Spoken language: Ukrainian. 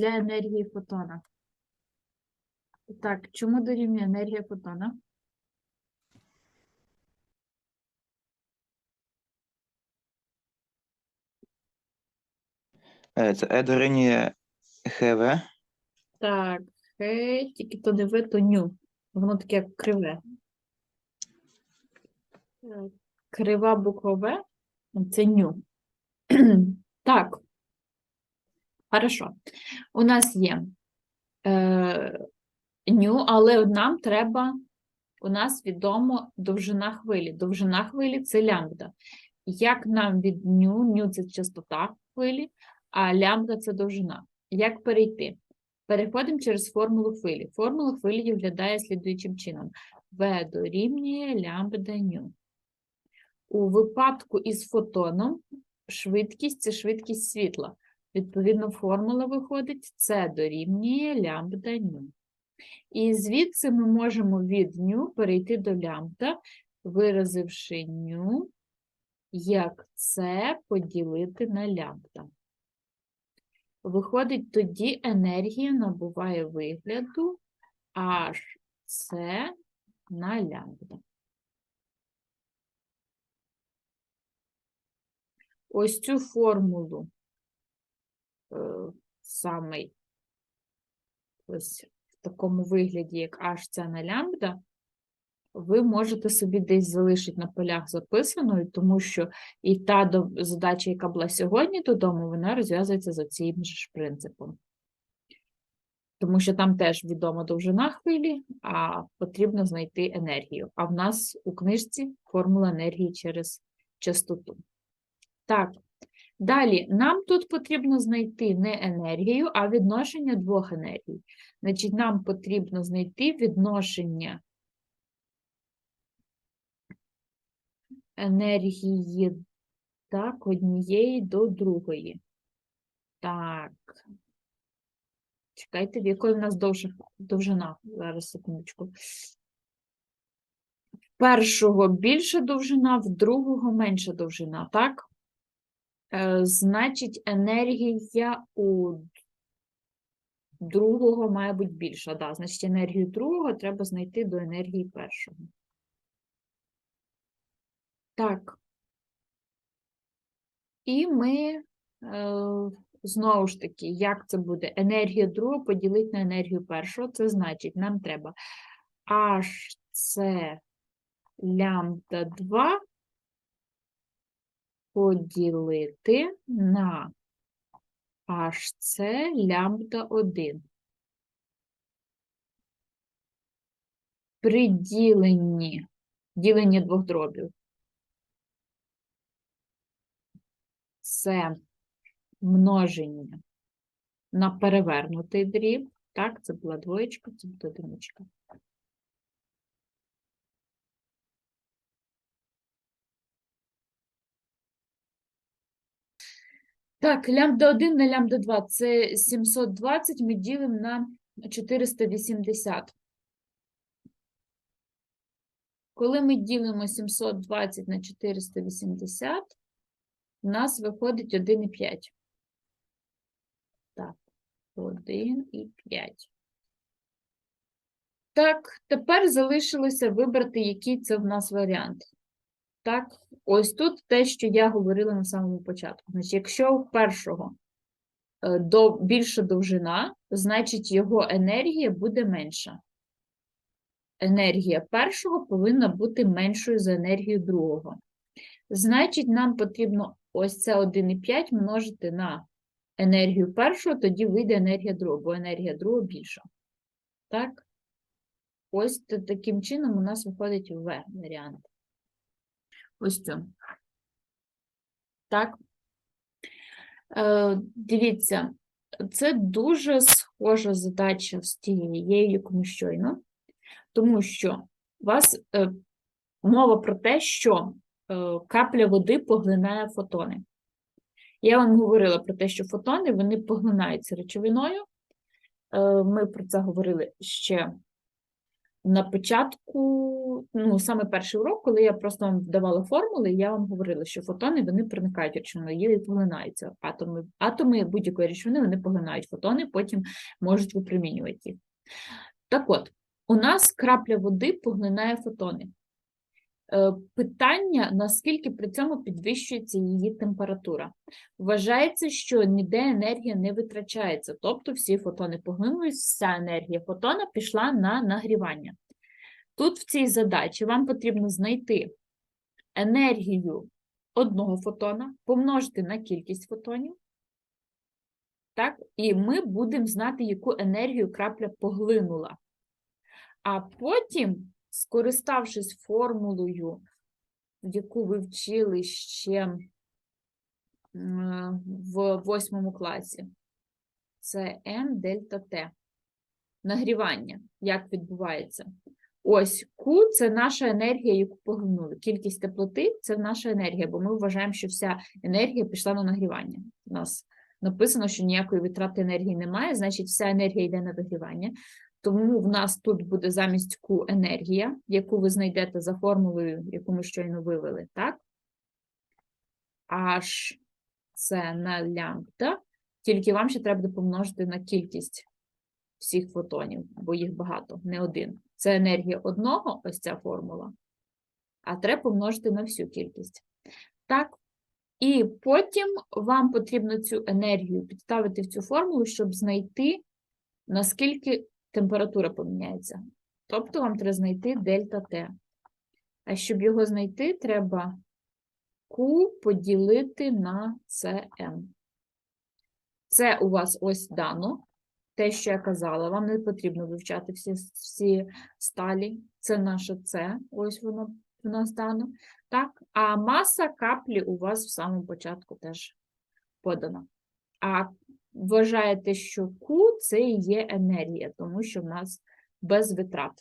для енергії фотона. Так, чому дорівнює енергія фотона? Е, Це E дорівнює ХВ. Так, хе, тільки то не ви, то ню. Воно таке як криве. Е, Крива буква В це ню. Так. Хорошо. У нас є е, ню, але нам треба, у нас відомо довжина хвилі. Довжина хвилі це лямбда. Як нам від ню, ню це частота хвилі, а лямбда це довжина. Як перейти? Переходимо через формулу хвилі. Формула хвилі виглядає слідуючим чином. В дорівнює лямбда ню. У випадку із фотоном швидкість це швидкість світла. Відповідно, формула виходить С дорівнює лямбда ню. І звідси ми можемо від ню перейти до лямбда, виразивши ню як С поділити на лямбда. Виходить, тоді енергія набуває вигляду Hc на лямбда. Ось цю формулу е, саме ось в такому вигляді, як Hc на лямбда, ви можете собі десь залишити на полях записаною, тому що і та задача, яка була сьогодні додому, вона розв'язується за цим ж принципом. Тому що там теж відома довжина хвилі, а потрібно знайти енергію. А в нас у книжці формула енергії через частоту. Так, далі нам тут потрібно знайти не енергію, а відношення двох енергій. Значить, нам потрібно знайти відношення енергії так, однієї до другої. Так. Чекайте, в в нас довша довжина? Зараз, секундочку. В першого більша довжина, в другого менша довжина, так? Е, значить, енергія у другого має бути більша. Да. Значить, енергію другого треба знайти до енергії першого. Так. І ми е, знову ж таки, як це буде? Енергія другого поділити на енергію першого. Це значить, нам треба HC лямбда 2 поділити на HC лямбда 1. При діленні, діленні двох дробів. Це множення на перевернутий дріб. Так, це була двоєчка, це буде одиничка. Так, лямбда 1 на лямбда 2 це 720, ми ділимо на 480. Коли ми ділимо 720 на 480, у нас виходить 1,5. Так, 1,5. Так, тепер залишилося вибрати, який це в нас варіант. Так, ось тут те, що я говорила на самому початку. Значить, якщо у першого е, до, більша довжина, значить його енергія буде менша. Енергія першого повинна бути меншою за енергію другого. Значить, нам потрібно ось це 1,5 множити на енергію першого, тоді вийде енергія другого, бо енергія другого більша. Так? Ось таким чином у нас виходить В варіант. Ось цю. Так. Е, дивіться, це дуже схожа задача з тією, яку ми щойно, тому що у вас е, мова про те, що е, капля води поглинає фотони. Я вам говорила про те, що фотони вони поглинаються речовиною. Е, Ми про це говорили ще на початку, ну, саме перший урок, коли я просто вам давала формули, я вам говорила, що фотони вони проникають речовини, і поглинаються. Атоми, атоми будь-якої речовини вони поглинають фотони, потім можуть випромінювати їх. Так от, у нас крапля води поглинає фотони. Е, Питання, наскільки при цьому підвищується її температура. Вважається, що ніде енергія не витрачається, тобто всі фотони поглинулись, вся енергія фотона пішла на нагрівання. Тут в цій задачі вам потрібно знайти енергію одного фотона, помножити на кількість фотонів, так, і ми будемо знати, яку енергію крапля поглинула. А потім, скориставшись формулою, яку ви вчили ще в восьмому класі, це М дельта Т. Нагрівання. Як відбувається? Ось Q – це наша енергія, яку поглинули. Кількість теплоти це наша енергія, бо ми вважаємо, що вся енергія пішла на нагрівання. У нас написано, що ніякої витрати енергії немає, значить, вся енергія йде на вигрівання. Тому в нас тут буде замість Q енергія, яку ви знайдете за формулою, яку ми щойно вивели, так? H це на лямбда, тільки вам ще треба помножити на кількість всіх фотонів, бо їх багато, не один. Це енергія одного, ось ця формула, а треба помножити на всю кількість. Так, і потім вам потрібно цю енергію підставити в цю формулу, щоб знайти, наскільки температура поміняється. Тобто вам треба знайти дельта Т. А щоб його знайти, треба Q поділити на CM. Це у вас ось дано. Те, що я казала, вам не потрібно вивчати всі, всі сталі. Це наше С, ось воно в нас дано. Так, а маса каплі у вас в самому початку теж подана. А вважаєте, що Q це є енергія, тому що в нас без витрат.